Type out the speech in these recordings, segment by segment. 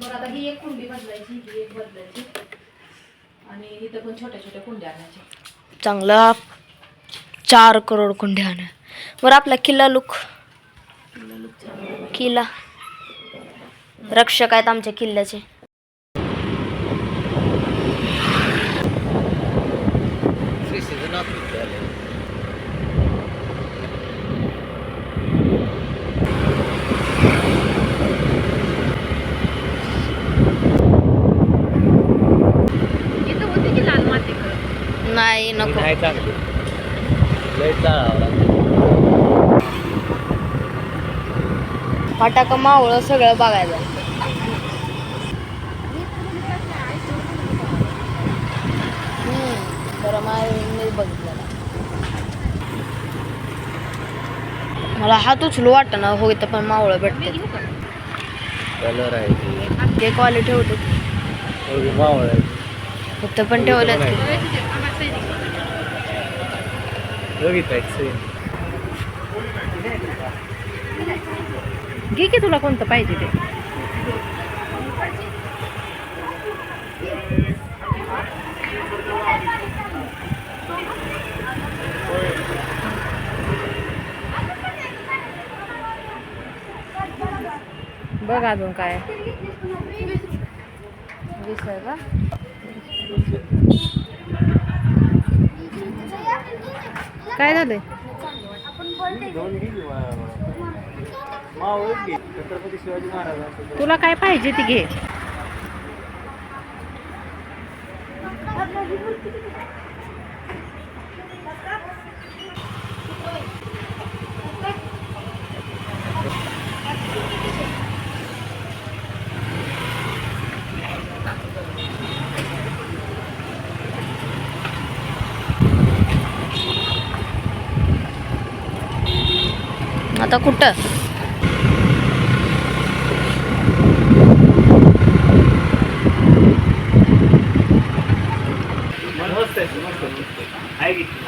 बरं आता ही एक कुंडी बदलायची ही एक बदलायची. आणि इथं पण छोट्या छोट्या कुंड्या आणायच्या. चांगला चार करोड कुंड्या आणा. बरं आपला किल्ला लुक. किल्ला रक्षक आहेत आमच्या किल्ल्याचे श्री सिद्धनाथ विद्यालय इथं होती की लाल माती? नाही नको. नाही चांगली लय चाळावं लागतं फाटाका मावळं सगळं बघायचं. हम्म, बरं मी बघितलं मला हात उचलू वाटत ना हो इथं पण मावळं भेटते कलर आहे ते. क्वालिटी ठेवते एवढी मावळ आहे. इथं पण सेम घे की तुला कोणतं पाहिजे ते. बघ अजून काय. वीस आहे का काय झालंय? तुला काय पाहिजे ती घे. आता कुठं?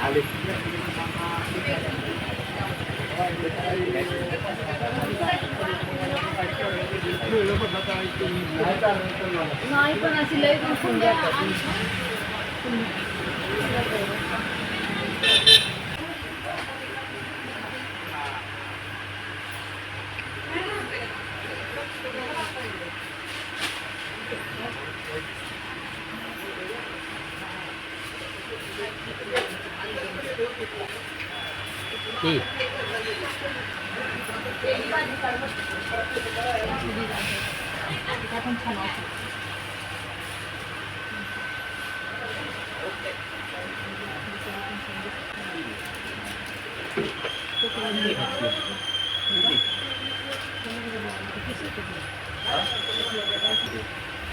आले नाही पण अशी लय की पण छान वाटतं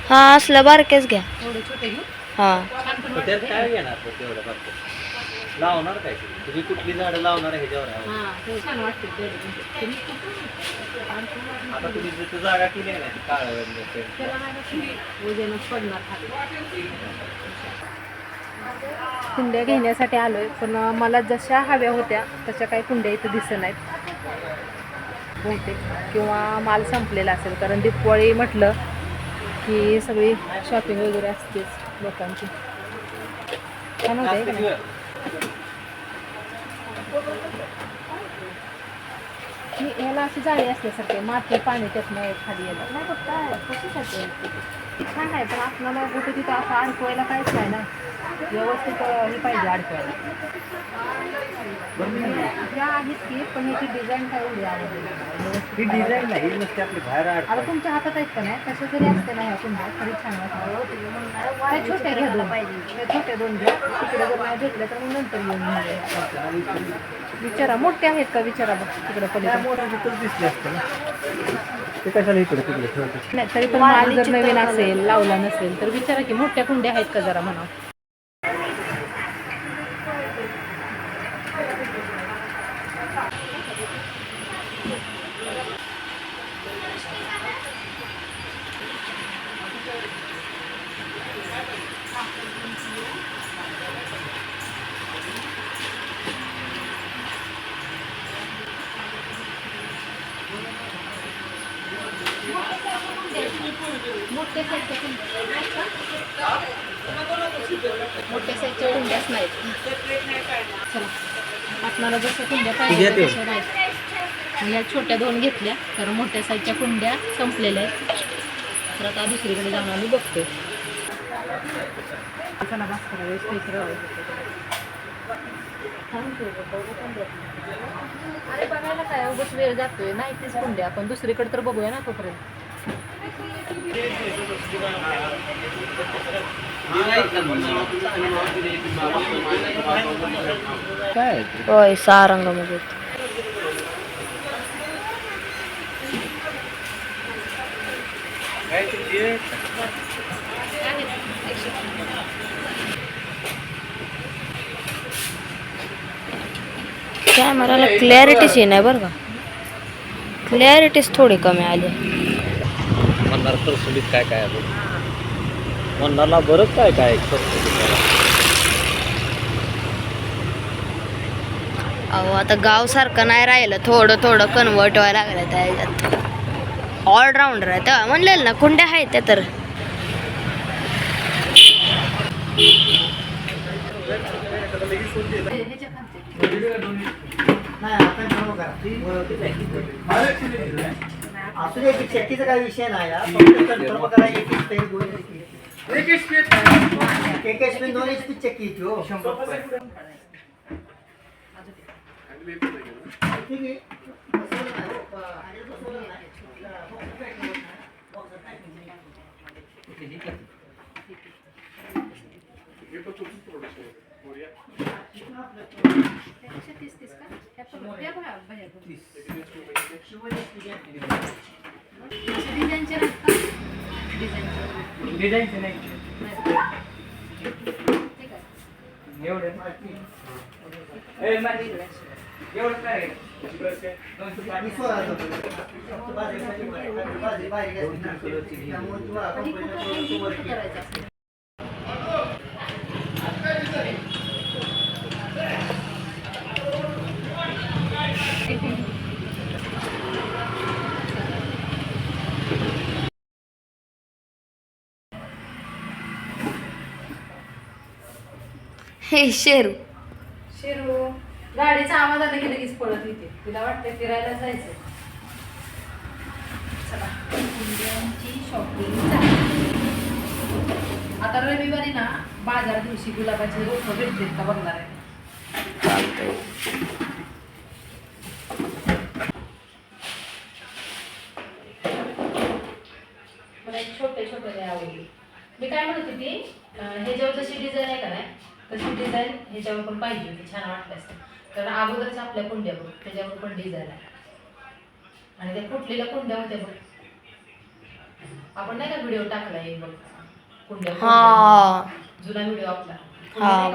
हा। असलं बारकेच घ्या एवढे छोटे घेऊ हा लावणार काय तुम्ही कुठली झाडं लावणार आहे ह्याच्यावर? आहे. हा छान वाटते? आता तुम्ही जिथं जागा केली आहे ना ती काळं रंगाचं. त्याला नाही का तुम्ही वजनच पडणार खाली कुंड्या घेण्यासाठी आलोय पण मला जशा हव्या होत्या तशा काही कुंड्या इथं दिसत नाहीत. बहुतेक. किंवा माल संपलेला असेल कारण दिपवाळी म्हटलं की सगळी शॉपिंग वगैरे असतेच लोकांची. छान होते का नाही? ही ह्याला अशी जाळी असल्यासारखे माती पाणी त्यात येत खाली येतं. नाही बघ काय? कशासाठी आहे? छान आहे पण आपल्याला कुठे तिथं असं अडकवायला काहीच नाही ना. व्यवस्थित हे पाहिजे अडकवायला. ह्या आहेत की पण ह्याची डिझाईन काय एवढी आवडली नाही. डिझाईन नाही नुसती आपली बाहेर आता. तुमच्या हातात आहेत का नाही? तसे जरी असते ना ह्या कुंड्या तरी छान वाटतं छोट्या घ्या दोन. त्या छोट्या दोन घ्या. तिकडे जर नाही भेटल्या तर मग नंतर येऊन. विचारा. मोठे आहेत का? विचारा बघ. तिकडे त्या पलीकडे मोठं तिथंच दिसले असते ना. ते कशाला इकडे तिकडे ठेवतात नाही तरी पण माल जर नवीन असेल लावला नसेल तर विचारा की मोठ्या कुंड्या आहेत का जरा म्हणा. मोठ्या साईजच्या कुंड्या मोठ्या साईजच्या कुंड्याच नाहीत चला आपणाला जसं कुंड्या पाहिजे तशा नाहीत या छोट्या दोन घेतल्या कारण मोठ्या साईजच्या कुंड्या संपलेल्या आहेत. तर आता दुसरीकडे जाऊन आम्ही बघतोय. चला बस करा वेळेस पैसे. अरे बघायला काय? उगाच वेळ जातोय. नाही तेच कुंड्या. आपण दुसरीकडे तर बघूया ना तोपर्यंत. होय सहा रंगामध्ये कॅमेराला क्लॅरिटीच नाही बरं का क्लॅरिटीच थोडी कमी आली म्हणणार तरसुलीत काय काय आहे? म्हणणारला बरंच काय काय. अहो आता गाव सारखं नाही राहिलं. थोडं थोडं कन्वर्ट व्हायला लागलं त्याच्यात ऑलराऊंडर आहे तेव्हा म्हणलेलं ना कुंड्या आहेत त्या तर. असू दे की शेतीचा काही विषय नाही हा. फक्त कन्फर्म करा एक एक पेन दोन एक एक एक पेन दोन एक चक्की येते हो ठीक आहे. बसवलं नाही हो. आणि बसवलं नाही. आणि सोळा रुपये. फक्त बाजरी बाजरी बाजरी बाजरी बारीक असते ना. त्यामुळे तुम्हाला कंपनीला थोडंसं वर केलं. हे शेरू. शिरू गाडीचा आवाज आला की लगेच पळत येते. तिला वाटतं फिरायला जायचं चला. शॉपिंग झाली आता रविवारी ना बाजार दिवशी गुलाबाचे रोप भेटतील का बघणार आहे मला एक छोटे छोटे लय आवडले मी काय म्हणत होती अं, ह्याच्यावर जशी डिझाईन आहे का नाही तशी डिझाईन ह्याच्यावर पण पाहिजे होती छान वाटलं असतं. कारण अगोदरच आपल्या कुंड्या बघ त्याच्यावर पण डिझाईन आहे. आणि त्या फुटलेल्या कुंड्या होत्या बघ. आपण नाही का व्हिडिओ टाकला एक बघ? कुंड्या जुना व्हिडिओ आपला. हा.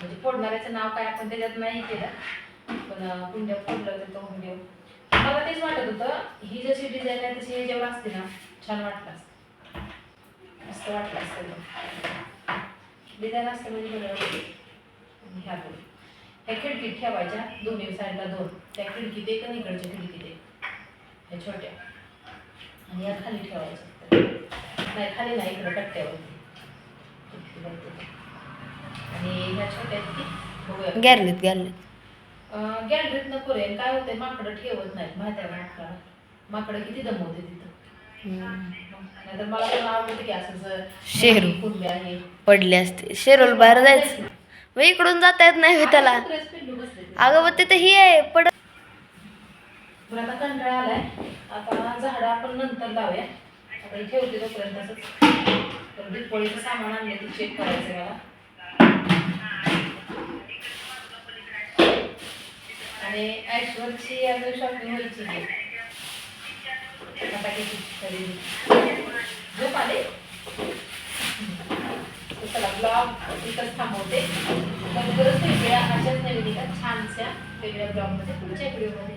म्हणजे फोडणाऱ्याचं नाव काय आपण त्याच्यात नाही केलं. पण कुंड्या फोडलं होतं तो व्हिडिओ मला तेच वाटत होतं ही जशी डिझाईन आहे तशी ह्याच्यावर असते ना. छान वाटलं असतं. मस्त वाटलं असतं डिझाईन असते म्हणजे बरं वाटतं. आणि ह्या दोन. ह्या खिडकीत ठेवायच्या. दोन्ही साईडला दोन. त्या खिडकीत एक आणि इकडच्या खिडकीत एक. ह्या छोट्या. आणि या खाली ठेवायच्या. नाही खाली नाही इकडं कट्ट्यावरती. आणि ह्या छोट्या बघूया. गॅरलीत गॅरलीत गॅलरीत नको रे. काय होतंय? माकडं ठेवत नाहीत. माहिती आहे माकडं माकडं किती दमवते तिथं? नाहीतर मला पण आवडतं की असं जर शेरू. आहे. पडले असते. शेरोल बाहेर जायचं. मग इकडून जाता येत नाही होय त्याला. पिल्लू बसले. अगं मग तिथं ही आहे. पड तुला आता कंटाळा आलाय. आता झाडं आपण नंतर लावूया. आता हे ठेवते तोपर्यंत असंच. तर दीपोळीचं सामान आणलं ते चेक करायचं मला. आणि ॲशवरची अजून शॉपिंग व्हायची आहे. झोप आले? चला ब्लॉग इथंच थांबवते लवकरच भेटूया अशाच नवीन एका छानशा वेगळ्या ब्लॉगमध्ये पुढच्या व्हिडिओमध्ये